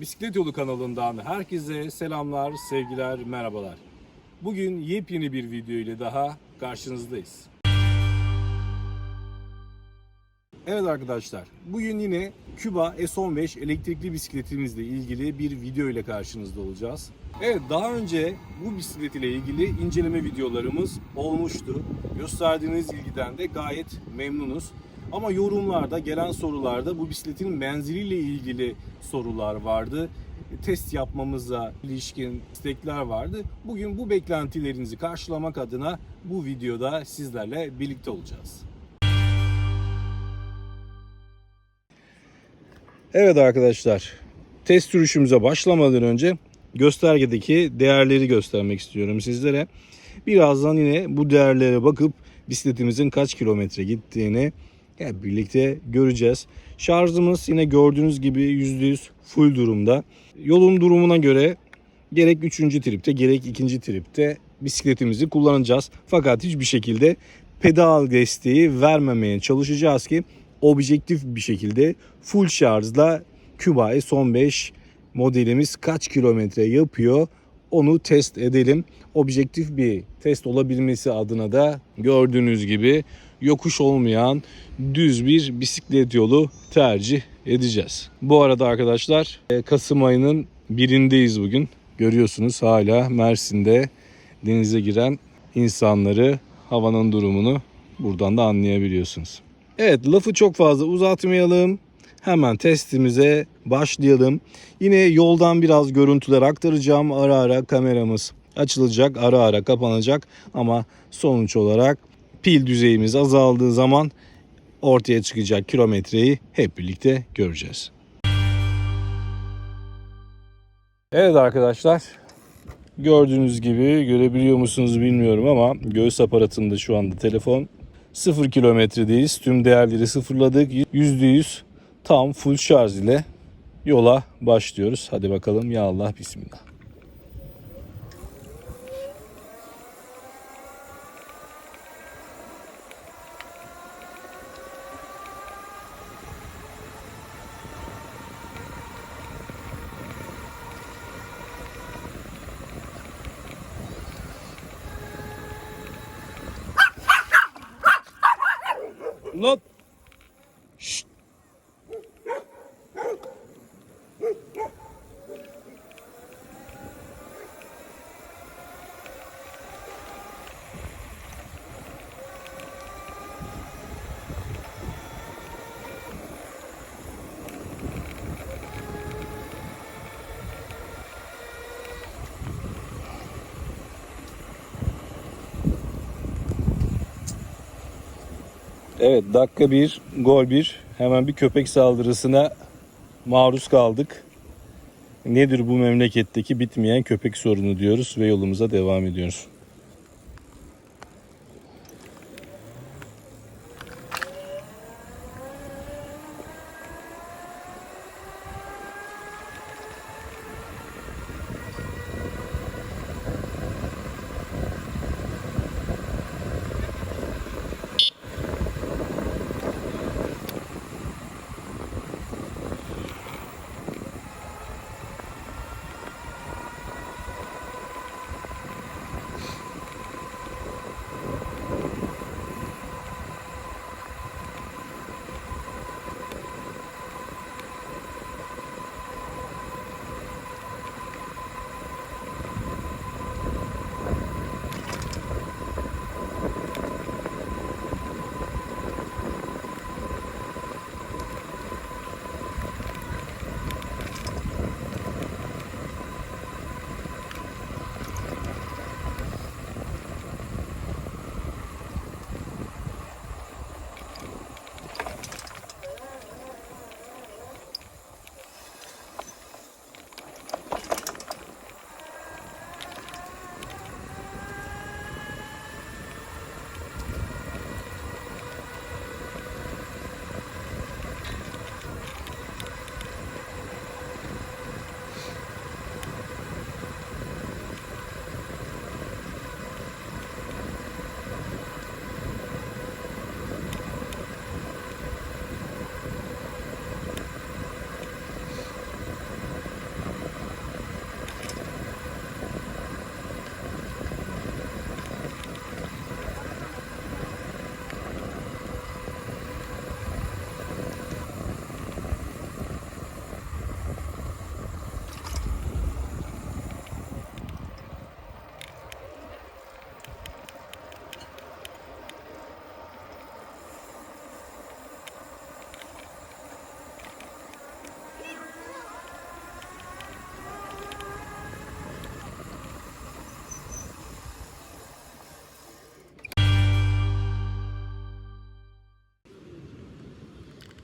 Bisiklet Yolu kanalından herkese selamlar, sevgiler, merhabalar. Bugün yepyeni bir video ile daha karşınızdayız. Evet arkadaşlar, bugün yine Küba S15 elektrikli bisikletimizle ilgili bir video ile karşınızda olacağız. Evet, daha önce bu bisiklet ile ilgili inceleme videolarımız olmuştu. Gösterdiğiniz ilgiden de gayet memnunuz. Ama yorumlarda gelen sorularda bu bisikletin menziliyle ilgili sorular vardı. Test yapmamıza ilişkin istekler vardı. Bugün bu beklentilerinizi karşılamak adına bu videoda sizlerle birlikte olacağız. Evet arkadaşlar, test sürüşümüze başlamadan önce göstergedeki değerleri göstermek istiyorum sizlere. Birazdan yine bu değerlere bakıp bisikletimizin kaç kilometre gittiğini hep birlikte göreceğiz. Şarjımız yine gördüğünüz gibi %100 full durumda. Yolun durumuna göre gerek 3. tripte gerek 2. tripte bisikletimizi kullanacağız. Fakat hiçbir şekilde pedal desteği vermemeye çalışacağız ki objektif bir şekilde full şarjla Cuba S15 modelimiz kaç kilometre yapıyor onu test edelim. Objektif bir test olabilmesi adına da gördüğünüz gibi yokuş olmayan düz bir bisiklet yolu tercih edeceğiz. Bu arada arkadaşlar e, Kasım ayının birindeyiz bugün. Görüyorsunuz hala Mersin'de denize giren insanları, havanın durumunu buradan da anlayabiliyorsunuz. Evet lafı çok fazla uzatmayalım. Hemen testimize başlayalım. Yine yoldan biraz görüntüler aktaracağım. Ara ara kameramız açılacak, ara ara kapanacak ama sonuç olarak pil düzeyimiz azaldığı zaman ortaya çıkacak kilometreyi hep birlikte göreceğiz. Evet arkadaşlar gördüğünüz gibi görebiliyor musunuz bilmiyorum ama göğüs aparatında şu anda telefon 0 kilometredeyiz. Tüm değerleri sıfırladık. %100 tam full şarj ile yola başlıyoruz. Hadi bakalım ya Allah bismillah. Evet dakika bir gol bir hemen bir köpek saldırısına maruz kaldık. Nedir bu memleketteki bitmeyen köpek sorunu diyoruz ve yolumuza devam ediyoruz.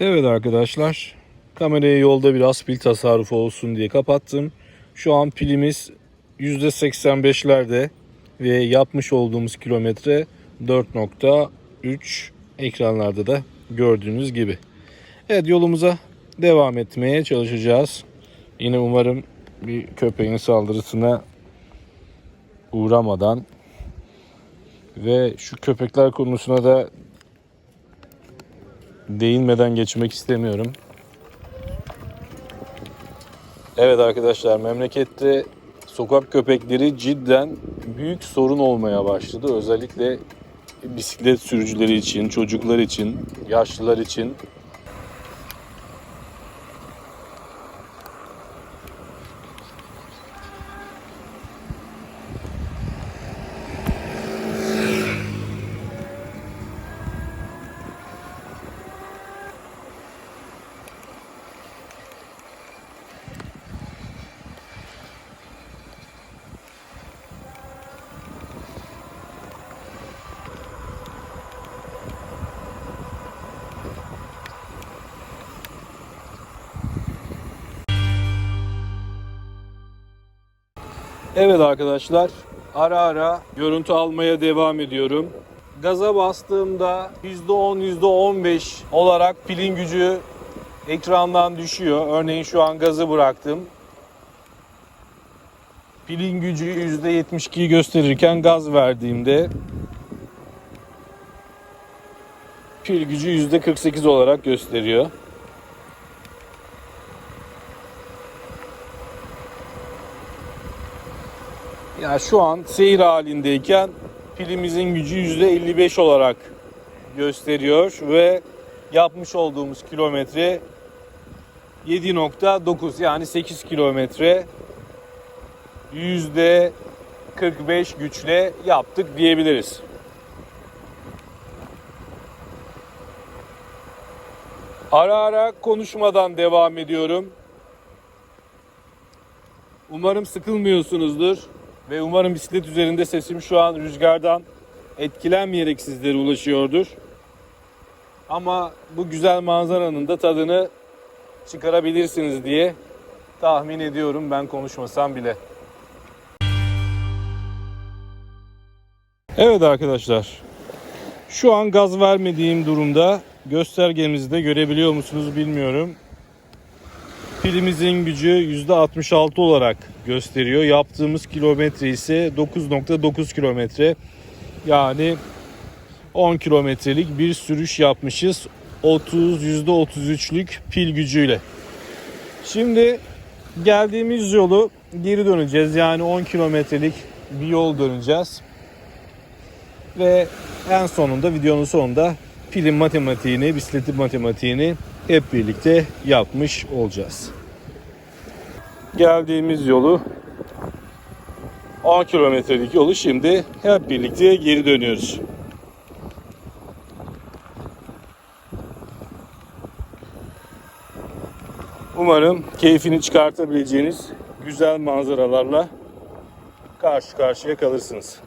Evet arkadaşlar. Kamerayı yolda biraz pil tasarrufu olsun diye kapattım. Şu an pilimiz %85'lerde ve yapmış olduğumuz kilometre 4.3 ekranlarda da gördüğünüz gibi. Evet yolumuza devam etmeye çalışacağız. Yine umarım bir köpeğin saldırısına uğramadan ve şu köpekler konusuna da değinmeden geçmek istemiyorum. Evet arkadaşlar memlekette sokak köpekleri cidden büyük sorun olmaya başladı. Özellikle bisiklet sürücüleri için, çocuklar için, yaşlılar için. Evet arkadaşlar ara ara görüntü almaya devam ediyorum. Gaza bastığımda %10 %15 olarak pilin gücü ekrandan düşüyor. Örneğin şu an gazı bıraktım. Pilin gücü %72'yi gösterirken gaz verdiğimde pil gücü %48 olarak gösteriyor. Yani şu an seyir halindeyken pilimizin gücü %55 olarak gösteriyor ve yapmış olduğumuz kilometre 7.9 yani 8 kilometre %45 güçle yaptık diyebiliriz. Ara ara konuşmadan devam ediyorum. Umarım sıkılmıyorsunuzdur ve umarım bisiklet üzerinde sesim şu an rüzgardan etkilenmeyerek sizlere ulaşıyordur. Ama bu güzel manzaranın da tadını çıkarabilirsiniz diye tahmin ediyorum ben konuşmasam bile. Evet arkadaşlar. Şu an gaz vermediğim durumda göstergemizde görebiliyor musunuz bilmiyorum. Pilimizin gücü %66 olarak gösteriyor. Yaptığımız kilometre ise 9.9 kilometre. Yani 10 kilometrelik bir sürüş yapmışız. 30 %33'lük pil gücüyle. Şimdi geldiğimiz yolu geri döneceğiz. Yani 10 kilometrelik bir yol döneceğiz. Ve en sonunda videonun sonunda pilin matematiğini, bisikletin matematiğini hep birlikte yapmış olacağız. Geldiğimiz yolu 10 kilometrelik yolu şimdi hep birlikte geri dönüyoruz. Umarım keyfini çıkartabileceğiniz güzel manzaralarla karşı karşıya kalırsınız.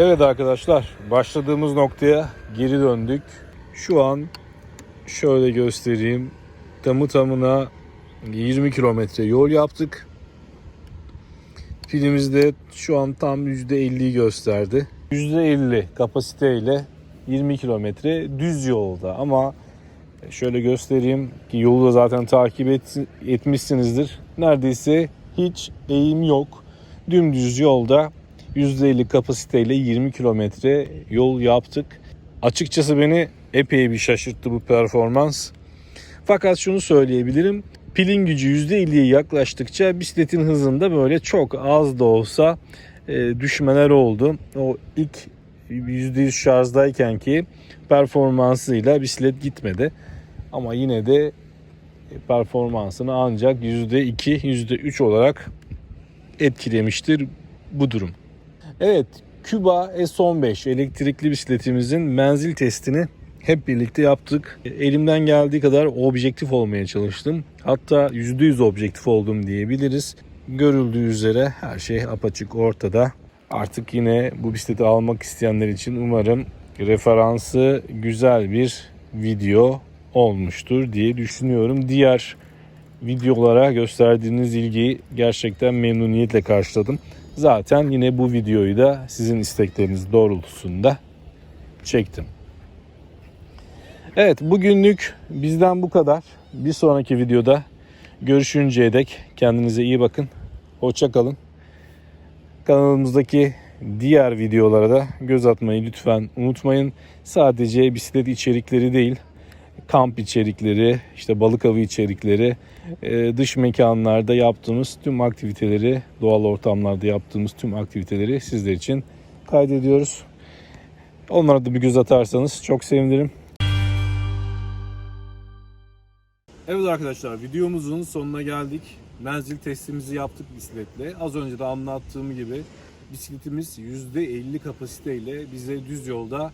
Evet arkadaşlar başladığımız noktaya geri döndük. Şu an şöyle göstereyim. Tamı tamına 20 kilometre yol yaptık. Pilimizde şu an tam %50'yi gösterdi. %50 kapasiteyle 20 kilometre düz yolda ama şöyle göstereyim ki yolu da zaten takip et, etmişsinizdir. Neredeyse hiç eğim yok. Dümdüz yolda %50 kapasiteyle 20 kilometre yol yaptık. Açıkçası beni epey bir şaşırttı bu performans. Fakat şunu söyleyebilirim. Pilin gücü %50'ye yaklaştıkça bisikletin hızında böyle çok az da olsa e, düşmeler oldu. O ilk %100 şarjdayken ki performansıyla bisiklet gitmedi. Ama yine de performansını ancak %2, %3 olarak etkilemiştir bu durum. Evet, Küba S15 elektrikli bisikletimizin menzil testini hep birlikte yaptık. Elimden geldiği kadar objektif olmaya çalıştım. Hatta %100 objektif oldum diyebiliriz. Görüldüğü üzere her şey apaçık ortada. Artık yine bu bisikleti almak isteyenler için umarım referansı güzel bir video olmuştur diye düşünüyorum. Diğer videolara gösterdiğiniz ilgiyi gerçekten memnuniyetle karşıladım. Zaten yine bu videoyu da sizin istekleriniz doğrultusunda çektim. Evet bugünlük bizden bu kadar. Bir sonraki videoda görüşünceye dek kendinize iyi bakın. Hoşça kalın. Kanalımızdaki diğer videolara da göz atmayı lütfen unutmayın. Sadece bisiklet içerikleri değil, kamp içerikleri, işte balık avı içerikleri, e, dış mekanlarda yaptığımız tüm aktiviteleri, doğal ortamlarda yaptığımız tüm aktiviteleri sizler için kaydediyoruz. Onlara da bir göz atarsanız çok sevinirim. Evet arkadaşlar videomuzun sonuna geldik. Menzil testimizi yaptık bisikletle. Az önce de anlattığım gibi bisikletimiz %50 kapasiteyle bize düz yolda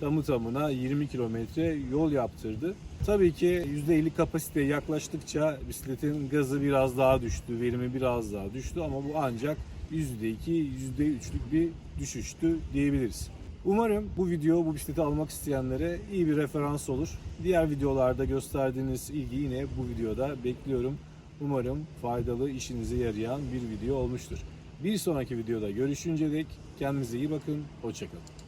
tamı tamına 20 kilometre yol yaptırdı. Tabii ki %50 kapasiteye yaklaştıkça bisikletin gazı biraz daha düştü, verimi biraz daha düştü ama bu ancak %2, %3'lük bir düşüştü diyebiliriz. Umarım bu video bu bisikleti almak isteyenlere iyi bir referans olur. Diğer videolarda gösterdiğiniz ilgi yine bu videoda bekliyorum. Umarım faydalı, işinize yarayan bir video olmuştur. Bir sonraki videoda görüşünce dek kendinize iyi bakın, hoşçakalın.